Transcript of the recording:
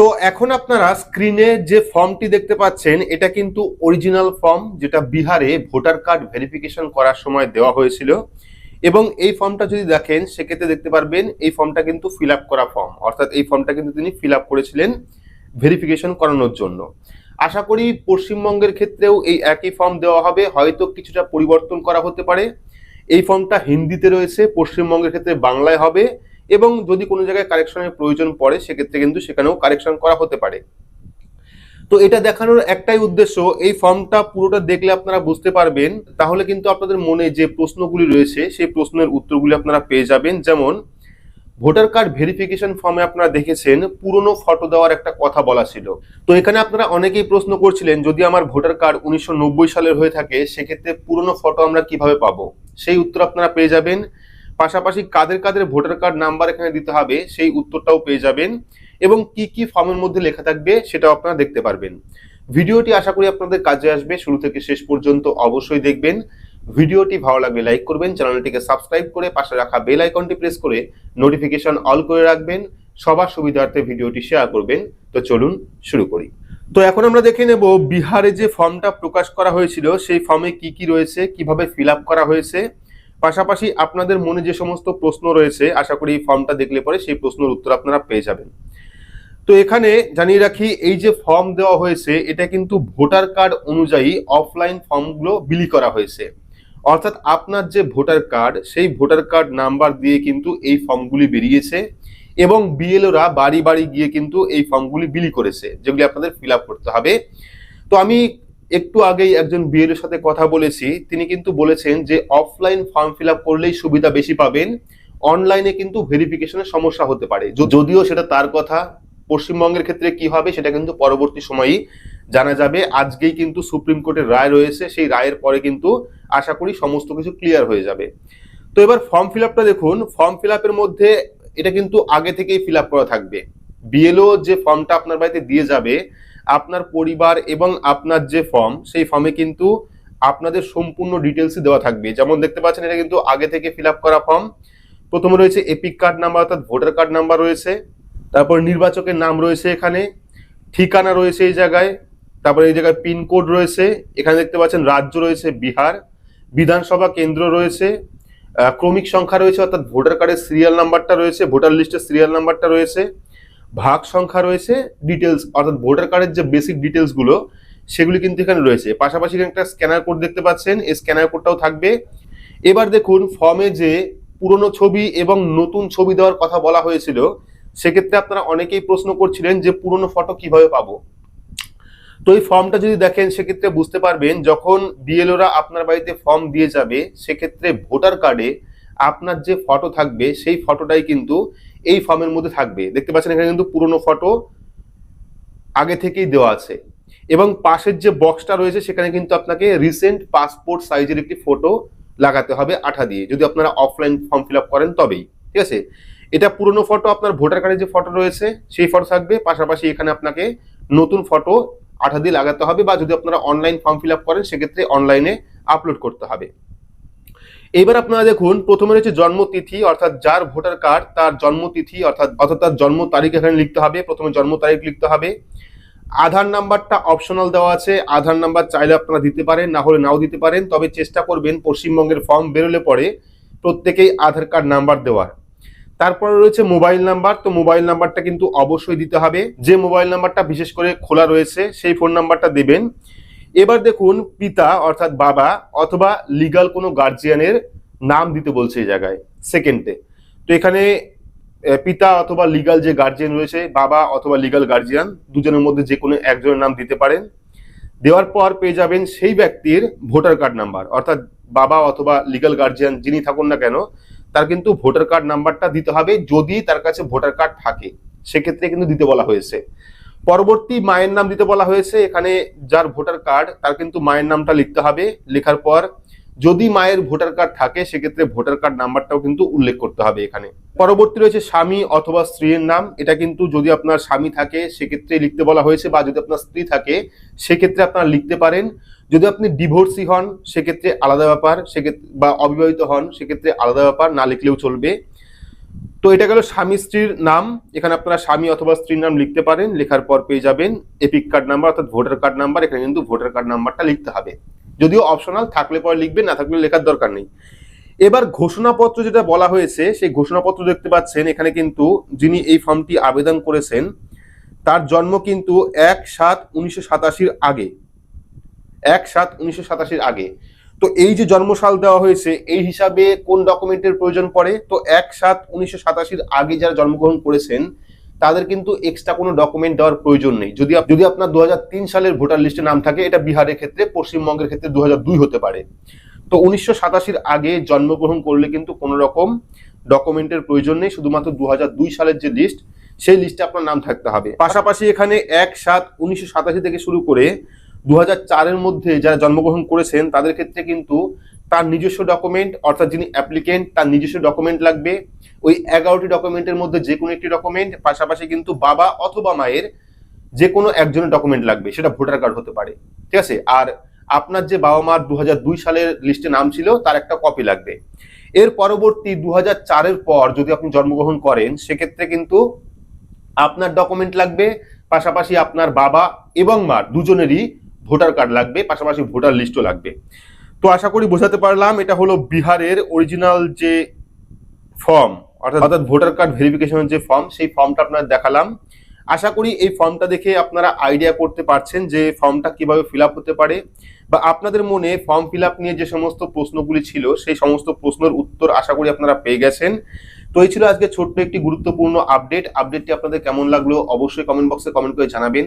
তো এখন আপনারা স্ক্রিনে যে ফর্মটি দেখতে পাচ্ছেন, এটা কিন্তু অরিজিনাল ফর্ম যেটা বিহারে ভোটার কার্ড ভেরিফিকেশন করার সময় দেওয়া হয়েছিল। এবং এই ফর্মটা যদি দেখেন, সেক্ষেত্রে দেখতে পারবেন এই ফর্মটা কিন্তু ফিল করা ফর্ম অর্থাৎ এই ফর্মটা কিন্তু তিনি ফিল করেছিলেন ভেরিফিকেশন করানোর জন্য। আশা করি পশ্চিমবঙ্গের ক্ষেত্রেও এই একই ফর্ম দেওয়া হবে। হয়তো কিছুটা পরিবর্তন করা হতে পারে। এই ফর্মটা হিন্দিতে রয়েছে, পশ্চিমবঙ্গের ক্ষেত্রে বাংলায় হবে। এবং যদি কোনো জায়গায় কারেকশনের প্রয়োজন পড়ে, সেক্ষেত্রে কিন্তু সেখানেও কারেকশন করা হতে পারে। তো এটা দেখানোর একটাই উদ্দেশ্য, এই ফর্মটা পুরোটা দেখলে আপনারা বুঝতে পারবেন। তাহলে কিন্তু আপনাদের মনে যে প্রশ্নগুলি রয়েছে, সেই প্রশ্নের উত্তরগুলি আপনারা পেয়ে যাবেন। যেমন, ভোটার কার্ড ভেরিফিকেশন ফর্মে আপনারা দেখেছেন, পুরনো ফটো দেওয়ার একটা কথা বলা ছিল। তো এখানে আপনারা অনেকেই প্রশ্ন করছিলেন, যদি আমার ভোটার কার্ড উনিশশো নব্বই সালের হয়ে থাকে, সেক্ষেত্রে পুরনো ফটো আমরা কীভাবে পাবো? সেই উত্তর আপনারা পেয়ে যাবেন। পাশাপাশি কাদের কাদের ভোটার কার্ড নাম্বার এখানে দিতে হবে, সেই উত্তরটাও পেয়ে যাবেন। এবং কি কি ফর্মের মধ্যে লেখা থাকবে সেটাও আপনারা দেখতে পারবেন। ভিডিওটি আশা করি আপনাদের কাজে আসবে, শুরু থেকে শেষ পর্যন্ত অবশ্যই দেখবেন। ভিডিওটি ভালো লাগলে লাইক করবেন, চ্যানেলটিকে সাবস্ক্রাইব করে পাশে রাখা বেল আইকনটি প্রেস করে নোটিফিকেশন অল করে রাখবেন। সবার সুবিধার্থে ভিডিওটি শেয়ার করবেন। তো চলুন শুরু করি। তো এখন আমরা দেখে নেব বিহারে যে ফর্মটা প্রকাশ করা হয়েছিল, সেই ফর্মে কি কি রয়েছে, কীভাবে ফিল করা হয়েছে। পাশাপাশি আপনাদের মনে যে সমস্ত প্রশ্ন রয়েছে, আশা করি ফর্মটা দেখলে পরে সেই প্রশ্নের উত্তর আপনারা পেয়ে যাবেন। তো এখানে জানিয়ে রাখি, এই যে ফর্ম দেওয়া হয়েছে, এটা কিন্তু ভোটার কার্ড অনুযায়ী অফলাইন ফর্মগুলো বিলি করা হয়েছে। অর্থাৎ আপনার যে ভোটার কার্ড সেই ভোটার কার্ড নাম্বার দিয়ে কিন্তু এই ফর্মগুলি বেরিয়েছে এবং বিএলওরা বাড়ি বাড়ি গিয়ে কিন্তু এই ফর্মগুলি বিলি করেছে, যেগুলি আপনাদের ফিল করতে হবে। তো আমি একটু আগেই একজন বিএলওর সাথে কথা বলেছি, তিনি কিন্তু বলেছেন যে অফলাইন ফর্ম ফিল আপ করলেই সুবিধা বেশি পাবেন অনলাইনে কিন্তু ভেরিফিকেশনের সমস্যা হতে পারে। যদিও সেটা তার কথা, পশ্চিমবঙ্গের ক্ষেত্রে কি হবে সেটা কিন্তু পরবর্তী সময়ই জানা যাবে। আজকেই কিন্তু সুপ্রিম কোর্টের রায় রয়েছে, সেই রায়ের পরে কিন্তু আশা করি সমস্ত কিছু ক্লিয়ার হয়ে যাবে। তো এবার ফর্ম ফিল আপটা দেখুন ফর্ম ফিল আপের মধ্যে এটা কিন্তু আগে থেকেই ফিল আপ করা থাকবে। বিএলও যে ফর্মটা আপনার বাড়িতে দিয়ে যাবে আপনার পরিবার এবং আপনার যে ফর্ম সেই ফর্মে কিন্তু আপনাদের সম্পূর্ণ ডিটেলসই দেওয়া থাকবে। যেমন দেখতে পাচ্ছেন, এটা কিন্তু আগে থেকে ফিল করা ফর্ম প্রথমে রয়েছে এপিক কার্ড নাম্বার অর্থাৎ ভোটার কার্ড নাম্বার রয়েছে। তারপর নির্বাচকের নাম রয়েছে এখানে। ঠিকানা রয়েছে এই জায়গায়। তারপরে এই জায়গায় পিনকোড রয়েছে। এখানে দেখতে পাচ্ছেন, রাজ্য রয়েছে বিহার। বিধানসভা কেন্দ্র রয়েছে। ক্রমিক সংখ্যা রয়েছে, অর্থাৎ ভোটার কার্ডের সিরিয়াল নাম্বারটা রয়েছে। ভোটার লিস্টের সিরিয়াল নাম্বারটা রয়েছে। ভাগ সংখ্যা রয়েছে ডিটেলস অর্থাৎ ভোটার কার্ডের যে বেসিক ডিটেলসগুলো, সেগুলি কিন্তু এখানে রয়েছে। পাশাপাশি একটা স্ক্যানার কোড দেখতে পাচ্ছেন, এই স্ক্যানার কোডটাও থাকবে। এবার দেখুন ফর্মে যে পুরনো ছবি এবং নতুন ছবি দেওয়ার কথা বলা হয়েছিল, সেক্ষেত্রে আপনারা অনেকেই প্রশ্ন করছিলেন যে পুরনো ফটো কীভাবে পাবো? তো এই ফর্মটা যদি দেখেন, সেক্ষেত্রে বুঝতে পারবেন, যখন বিএলওরা আপনার বাড়িতে ফর্ম দিয়ে যাবে, সেক্ষেত্রে ভোটার কার্ডে আপনার যে ফটো থাকবে, সেই ফটোটাই কিন্তু এই ফর্মের মধ্যে থাকবে। দেখতে পাচ্ছেন এখানে কিন্তু পুরনো ফটো আগে থেকেই দেওয়া আছে। এবং পাশের যে বক্সটা রয়েছে, সেখানে কিন্তু আপনাকে রিসেন্ট পাসপোর্ট সাইজের একটি ফটো লাগাতে হবে আঠা দিয়ে। যদি আপনারা অফলাইন ফর্ম ফিল করেন তবেই, ঠিক আছে? এটা পুরনো ফটো আপনার ভোটার কার্ডের যে ফটো রয়েছে, সেই ফটো থাকবে। পাশাপাশি এখানে আপনাকে নতুন ফটো আঠা দিয়ে লাগাতে হবে বা যদি আপনারা অনলাইন ফর্ম ফিল করেন, সেক্ষেত্রে অনলাইনে আপলোড করতে হবে। এবার আপনারা দেখুন, প্রথমে রয়েছে জন্মতিথি, অর্থাৎ যার ভোটার কার্ড তার জন্মতিথি, অর্থাৎ অর্থাৎ তার জন্ম তারিখ এখানে লিখতে হবে, প্রথমে জন্ম তারিখ লিখতে হবে। আধার নাম্বারটা অপশনাল দেওয়া আছে, আধার নাম্বার চাইলে আপনারা দিতে পারেন, না হলে নাও দিতে পারেন, তবে চেষ্টা করবেন পশ্চিমবঙ্গের ফর্ম বেরোলে পরে প্রত্যেকেই আধার কার্ড নাম্বার দেওয়ার। তারপরে রয়েছে মোবাইল নাম্বার তো মোবাইল নাম্বারটা কিন্তু অবশ্যই দিতে হবে। যে মোবাইল নাম্বারটা বিশেষ করে খোলা রয়েছে, সেই ফোন নাম্বারটা দেবেন। এবার দেখুন পিতা, অর্থাৎ বাবা, অথবা লিগাল কোনো গার্জিয়ানের নাম দিতে বলছে এই জায়গায় সেকেন্ডে তো এখানে পিতা অথবা লিগাল যে গার্জিয়ান রয়েছে, বাবা অথবা লিগাল গার্জিয়ান দুজনের মধ্যে যে কোনো একজনের নাম দিতে পারেন। দেওয়ার পর পেয়ে যাবেন সেই ব্যক্তির ভোটার কার্ড নাম্বার অর্থাৎ বাবা অথবা লিগাল গার্জিয়ান যিনি থাকুন না কেন, তার কিন্তু ভোটার কার্ড নাম্বারটা দিতে হবে যদি তার কাছে ভোটার কার্ড থাকে। সেক্ষেত্রে কিন্তু দিতে বলা হয়েছে। পরবর্তী মায়ের নাম দিতে বলা হয়েছে। এখানে যার ভোটার কার্ড, তার কিন্তু মায়ের নামটা লিখতে হবে। লেখার পর যদি মায়ের ভোটার কার্ড থাকে, সেক্ষেত্রে ভোটার কার্ড নাম্বারটাও কিন্তু উল্লেখ করতে হবে এখানে। পরবর্তী রয়েছে স্বামী অথবা স্ত্রীর নাম। এটা কিন্তু যদি আপনার স্বামী থাকে, সেক্ষেত্রে লিখতে বলা হয়েছে বা যদি আপনার স্ত্রী থাকে, সেক্ষেত্রে আপনারা লিখতে পারেন। যদি আপনি ডিভোর্সি হন, সেক্ষেত্রে আলাদা ব্যাপার। সেক্ষেত্রে বা অবিবাহিত হন, সেক্ষেত্রে আলাদা ব্যাপার। না লিখলেও চলবে। তো এটা গেল স্বামী স্ত্রীর নাম। এখানে আপনারা স্বামী অথবা স্ত্রীর নাম লিখতে পারেন, লেখার পর পেয়ে যাবেন এপিক কার্ড নাম্বার অর্থাৎ ভোটার কার্ড নাম্বার এখানে কিন্তু ভোটার কার্ড নাম্বারটা লিখতে হবে। যদিও অপশনাল থাকলে পরে লিখবেন, না থাকলে লেখার দরকার নেই। এবার ঘোষণাপত্র যেটা বলা হয়েছে, সেই ঘোষণাপত্র দেখতে পাচ্ছেন, এখানে কিন্তু যিনি এই ফর্মটি আবেদন করেছেন, তার জন্ম কিন্তু এক সাত উনিশশো সাতাশির আগে। এক সাত উনিশশো সাতাশির আগে। তো এই যে জন্মসাল দেওয়া হয়েছে, এই হিসাবে কোন ডকুমেন্টের প্রয়োজন পড়ে? তো এক সাত উনিশশো সাতাশির আগে যারা জন্মগ্রহণ করেছেন, তাদের কিন্তু এক্সট্রা কোনো ডকুমেন্ট দেওয়ার প্রয়োজন নেই। যদি যদি আপনার দু হাজার তিন সালের ভোটার লিস্টে নাম থাকে, এটা বিহারের ক্ষেত্রে, পশ্চিমবঙ্গের ক্ষেত্রে দু হাজার দুই হতে পারে। তো উনিশশো সাতাশির আগে জন্মগ্রহণ করলে কিন্তু কোনো রকম ডকুমেন্টের প্রয়োজন নেই, শুধুমাত্র দু হাজার দুই সালের যে লিস্ট সেই লিস্টে আপনার নাম থাকতে হবে। পাশাপাশি এখানে এক সাত উনিশশো সাতাশি থেকে শুরু করে দু চারের মধ্যে যারা জন্মগ্রহণ করেছেন, তাদের ক্ষেত্রে কিন্তু তার নিজস্ব ডকুমেন্ট অর্থাৎ যিনি অ্যাপ্লিকেন্ট তার নিজস্ব ডকুমেন্ট লাগবে। ওই এগারোটি ডকুমেন্টের মধ্যে যে কোনো একটি ডকুমেন্ট পাশাপাশি কিন্তু বাবা অথবা মায়ের যে কোনো একজনের ডকুমেন্ট লাগবে, সেটা ভোটার কার্ড হতে পারে। ঠিক আছে? আর আপনার যে বাবা মার দু হাজার দুই সালের লিস্টে নাম ছিল, তার একটা কপি লাগবে। এর পরবর্তী দু চারের পর যদি আপনি জন্মগ্রহণ করেন, সেক্ষেত্রে কিন্তু আপনার ডকুমেন্ট লাগবে, পাশাপাশি আপনার বাবা এবং মার দুজনেরই ভোটার কার্ড লাগবে পাশাপাশি ভোটার লিস্টও লাগবে। তো আশা করি বোঝাতে পারলাম এটা হলো বিহারের অরিজিনাল যে ফর্ম অর্থাৎ অর্থাৎ ভোটার কার্ড ভেরিফিকেশনের যে ফর্ম সেই ফর্মটা আপনার দেখালাম। আশা করি এই ফর্মটা দেখে আপনারা আইডিয়া করতে পারছেন যে ফর্মটা কীভাবে ফিল আপ হতে পারে বা আপনাদের মনে ফর্ম ফিল আপ নিয়ে যে সমস্ত প্রশ্নগুলি ছিল সেই সমস্ত প্রশ্নের উত্তর আশা করি আপনারা পেয়ে গেছেন। তো এই ছিল আজকে ছোট্ট একটি গুরুত্বপূর্ণ আপডেট আপডেটটি আপনাদের কেমন লাগল অবশ্যই কমেন্ট বক্সে কমেন্ট করে জানাবেন।